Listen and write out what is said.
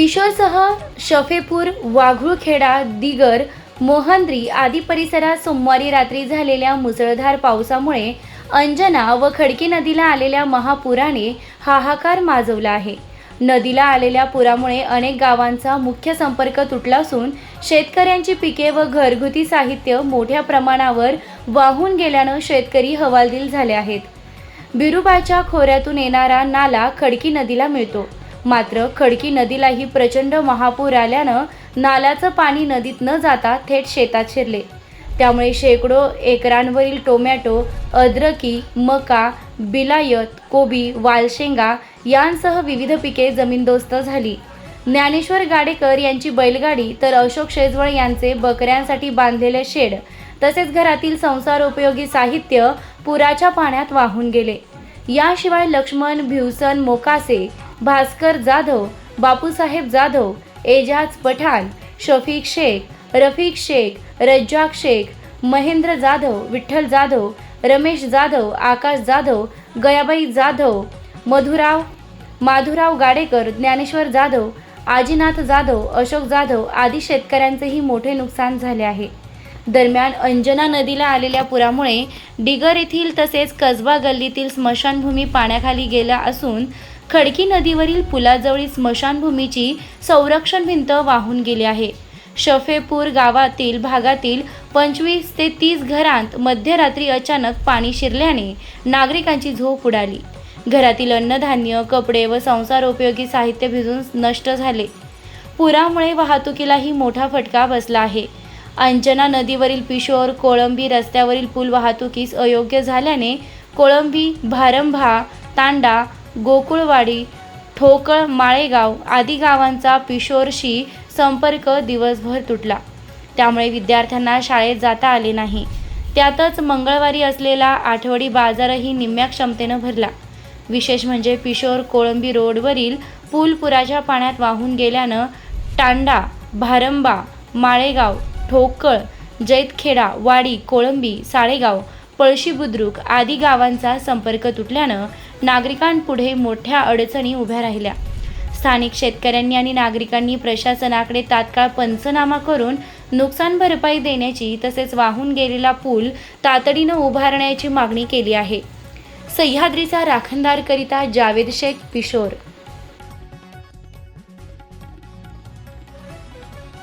पिशोरसह शफेपूर वाघुळखेडा दिगर मोहंद्री आदी परिसरात सोमवारी रात्री झालेल्या मुसळधार पावसामुळे अंजना व खडकी नदीला आलेल्या महापुराने हाहाकार माजवला आहे. नदीला आलेल्या पुरामुळे अनेक गावांचा मुख्य संपर्क तुटला असून शेतकऱ्यांची पिके व घरगुती साहित्य मोठ्या प्रमाणावर वाहून गेल्यानं शेतकरी हवालदिल झाले आहेत. बिरुबाच्या खोऱ्यातून येणारा नाला खडकी नदीला मिळतो. मात्र खडकी नदीलाही प्रचंड महापूर आल्यानं नाल्याचं पाणी नदीत न जाता थेट शेतात शिरले. त्यामुळे शेकडो एकरांवरील टोमॅटो अद्रकी मका बिलायत कोबी वालशेंगा यांसह विविध पिके जमीनदोस्त झाली. ज्ञानेश्वर गाडेकर यांची बैलगाडी तर अशोक शेजवळ यांचे बकऱ्यांसाठी बांधलेले शेड तसेच घरातील संसार उपयोगी साहित्य पुराच्या पाण्यात वाहून गेले. याशिवाय लक्ष्मण भिवसन मोकासे भास्कर जाधव बापूसाहेब जाधव एजाज पठाण शफीक शेख रफीक शेख रज्जाक शेख महेंद्र जाधव विठ्ठल जाधव रमेश जाधव आकाश जाधव गयाबाई जाधव मधुराव माधुराव गाडेकर ज्ञानेश्वर जाधव आजीनाथ जाधव अशोक जाधव आदी शेतकऱ्यांचेही मोठे नुकसान झाले आहे. दरम्यान अंजना नदीला आलेल्या पुरामुळे डिगर येथील तसेच कसबा गल्लीतील स्मशानभूमी पाण्याखाली गेला असून खडकी नदीवरील पुलाजवळील स्मशानभूमीची संरक्षण भिंत वाहून गेली आहे. शफेपूर गावातील भागातील पंचवीस ते तीस घरांत मध्यरात्री अचानक पाणी शिरल्याने नागरिकांची झोप उडाली. घरातील अन्नधान्य कपडे व संसारोपयोगी साहित्य भिजून नष्ट झाले. पुरामुळे वाहतुकीलाही मोठा फटका बसला आहे. अंजना नदीवरील पिशोर कोळंबी रस्त्यावरील पूल वाहतुकीस अयोग्य झाल्याने कोळंबी भारंभा तांडा गोकुळवाडी ठोकळ माळेगाव आदी गावांचा पिशोरशी संपर्क दिवसभर तुटला. त्यामुळे विद्यार्थ्यांना शाळेत जाता आले नाही. त्यातच मंगळवारी असलेला आठवडी बाजारही निम्म्या क्षमतेनं भरला. विशेष म्हणजे पिशोर कोळंबी रोडवरील पूल पुराच्या पाण्यात वाहून गेल्यानं टांडा भारंबा माळेगाव ठोकळ जैतखेडा वाडी कोळंबी साळेगाव पळशी बुद्रुक आदी गावांचा संपर्क तुटल्यानं नागरिकांपुढे मोठ्या अडचणी उभ्या राहिल्या. स्थानिक शेतकऱ्यांनी आणि नागरिकांनी प्रशासनाकडे तात्काळ पंचनामा करून नुकसान भरपाई देण्याची तसेच वाहून गेलेला पूल तातडीनं उभारण्याची मागणी केली आहे. सह्याद्रीचा राखणदारकरिता जावेद शेख किशोर